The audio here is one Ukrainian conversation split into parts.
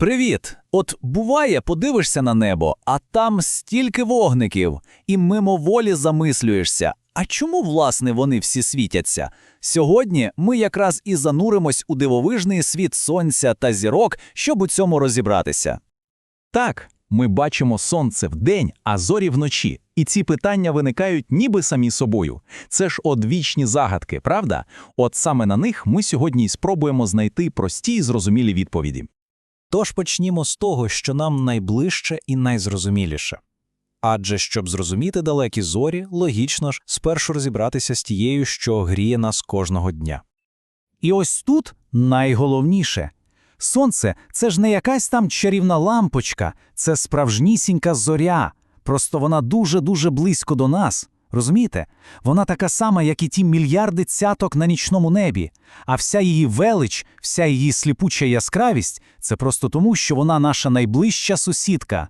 Привіт! От буває, подивишся на небо, а там стільки вогників, і мимоволі замислюєшся. А чому, власне, вони всі світяться? Сьогодні ми якраз і зануримось у дивовижний світ сонця та зірок, щоб у цьому розібратися. Так, ми бачимо сонце вдень, а зорі вночі. І ці питання виникають ніби самі собою. Це ж одвічні загадки, правда? От саме на них ми сьогодні й спробуємо знайти прості і зрозумілі відповіді. Тож почнімо з того, що нам найближче і найзрозуміліше. Адже щоб зрозуміти далекі зорі, логічно ж спершу розібратися з тією, що гріє нас кожного дня. І ось тут найголовніше. Сонце це ж не якась там чарівна лампочка, це справжнісінька зоря. Просто вона дуже-дуже близько до нас. Розумієте? Вона така сама, як і ті мільярди цяток на нічному небі. А вся її велич, вся її сліпуча яскравість це просто тому, що вона наша найближча сусідка.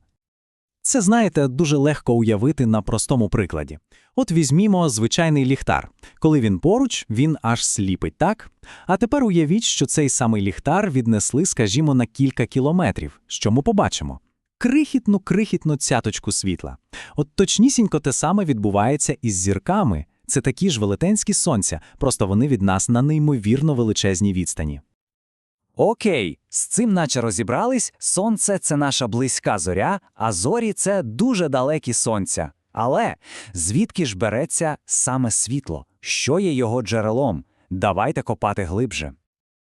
Це, знаєте, дуже легко уявити на простому прикладі. От візьмімо звичайний ліхтар. Коли він поруч, він аж сліпить, так? А тепер уявіть, що цей самий ліхтар віднесли, скажімо, на кілька кілометрів. Що ми побачимо? Крихітну, крихітну цяточку світла. От точнісінько те саме відбувається із зірками. Це такі ж велетенські сонця, просто вони від нас на неймовірно величезній відстані. Окей, з цим наче розібрались, сонце це наша близька зоря, а зорі це дуже далекі сонця. Але звідки ж береться саме світло? Що є його джерелом? Давайте копати глибше.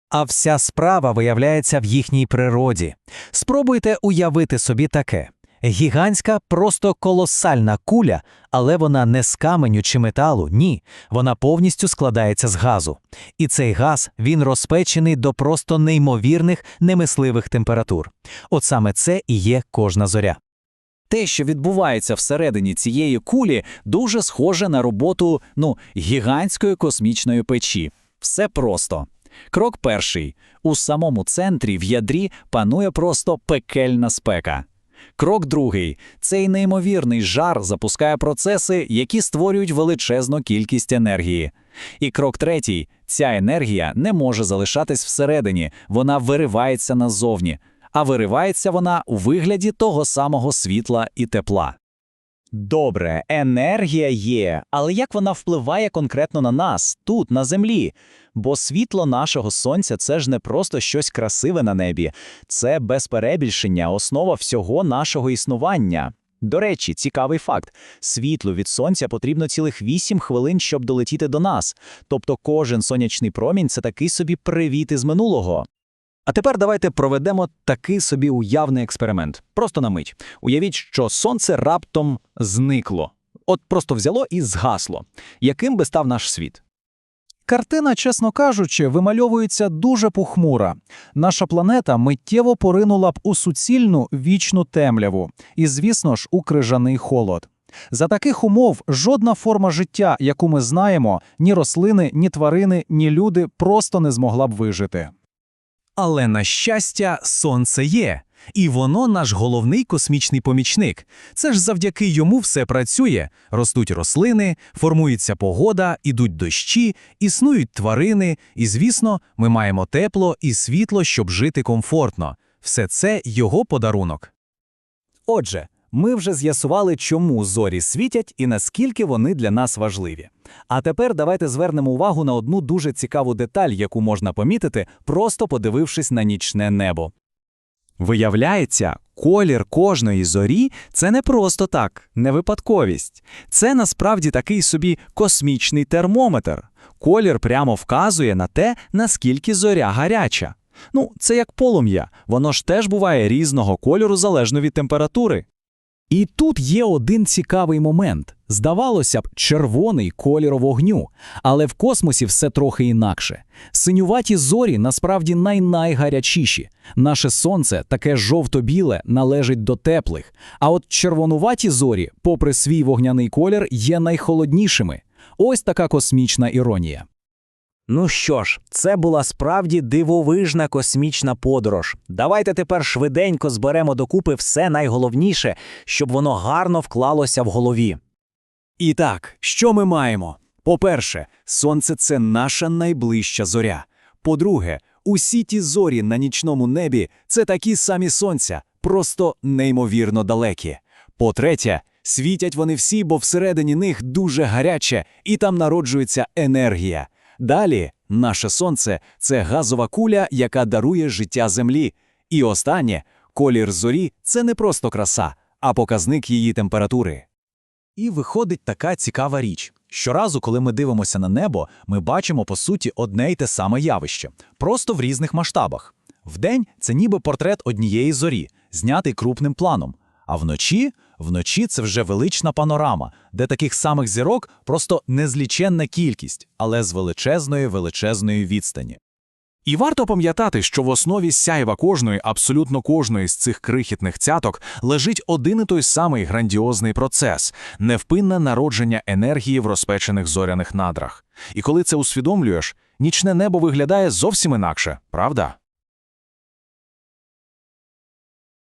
А вся справа виявляється в їхній природі. Спробуйте уявити собі таке. Гігантська, просто колосальна куля, але вона не з каменю чи металу, ні, вона повністю складається з газу. І цей газ, він розпечений до просто неймовірних, немисливих температур. От саме це і є кожна зоря. Те, що відбувається всередині цієї кулі, дуже схоже на роботу ну, гігантської космічної печі. Все просто. Крок перший. У самому центрі в ядрі панує просто пекельна спека. Крок другий. Цей неймовірний жар запускає процеси, які створюють величезну кількість енергії. І крок третій. Ця енергія не може залишатись всередині, вона виривається назовні. А виривається вона у вигляді того самого світла і тепла. Добре, енергія є, але як вона впливає конкретно на нас, тут, на землі? Бо світло нашого сонця це ж не просто щось красиве на небі, це без перебільшення основа всього нашого існування. До речі, цікавий факт: світлу від сонця потрібно цілих 8 хвилин, щоб долетіти до нас. Тобто кожен сонячний промінь це такий собі привіт із минулого. А тепер давайте проведемо такий собі уявний експеримент. Просто на мить. Уявіть, що сонце раптом зникло. От просто взяло і згасло. Яким би став наш світ? Картина, чесно кажучи, вимальовується дуже похмура. Наша планета миттєво поринула б у суцільну вічну темряву і, звісно ж, у крижаний холод. За таких умов жодна форма життя, яку ми знаємо, ні рослини, ні тварини, ні люди просто не змогла б вижити. Але на щастя, сонце є, і воно наш головний космічний помічник. Це ж завдяки йому все працює. Ростуть рослини, формується погода, ідуть дощі, існують тварини, і, звісно, ми маємо тепло і світло, щоб жити комфортно. Все це його подарунок. Отже, ми вже з'ясували, чому зорі світять і наскільки вони для нас важливі. А тепер давайте звернемо увагу на одну дуже цікаву деталь, яку можна помітити, просто подивившись на нічне небо. Виявляється, колір кожної зорі це не просто так, не випадковість. Це насправді такий собі космічний термометр. Колір прямо вказує на те, наскільки зоря гаряча. Ну, це як полум'я, воно ж теж буває різного кольору залежно від температури. І тут є один цікавий момент. Здавалося б, червоний колір вогню, але в космосі все трохи інакше. Синюваті зорі насправді най-найгарячіші. Наше сонце, таке жовто-біле, належить до теплих. А от червонуваті зорі, попри свій вогняний колір, є найхолоднішими. Ось така космічна іронія. Ну що ж, це була справді дивовижна космічна подорож. Давайте тепер швиденько зберемо докупи все найголовніше, щоб воно гарно вклалося в голові. І так, що ми маємо? По-перше, сонце це наша найближча зоря. По-друге, Усі ті зорі на нічному небі це такі самі сонця, просто неймовірно далекі. По-третє, світять вони всі, бо всередині них дуже гаряче, і там народжується енергія. Далі, наше сонце це газова куля, яка дарує життя Землі. І останнє, колір зорі це не просто краса, а показник її температури. І виходить така цікава річ. Щоразу, коли ми дивимося на небо, ми бачимо, по суті, одне й те саме явище, просто в різних масштабах. Вдень це ніби портрет однієї зорі, знятий крупним планом. А вночі, вночі це вже велична панорама, де таких самих зірок просто незліченна кількість, але з величезної величезної відстані. І варто пам'ятати, що в основі сяйва кожної, абсолютно кожної з цих крихітних цяток лежить один і той самий грандіозний процес – невпинне народження енергії в розпечених зоряних надрах. І коли це усвідомлюєш, нічне небо виглядає зовсім інакше, правда?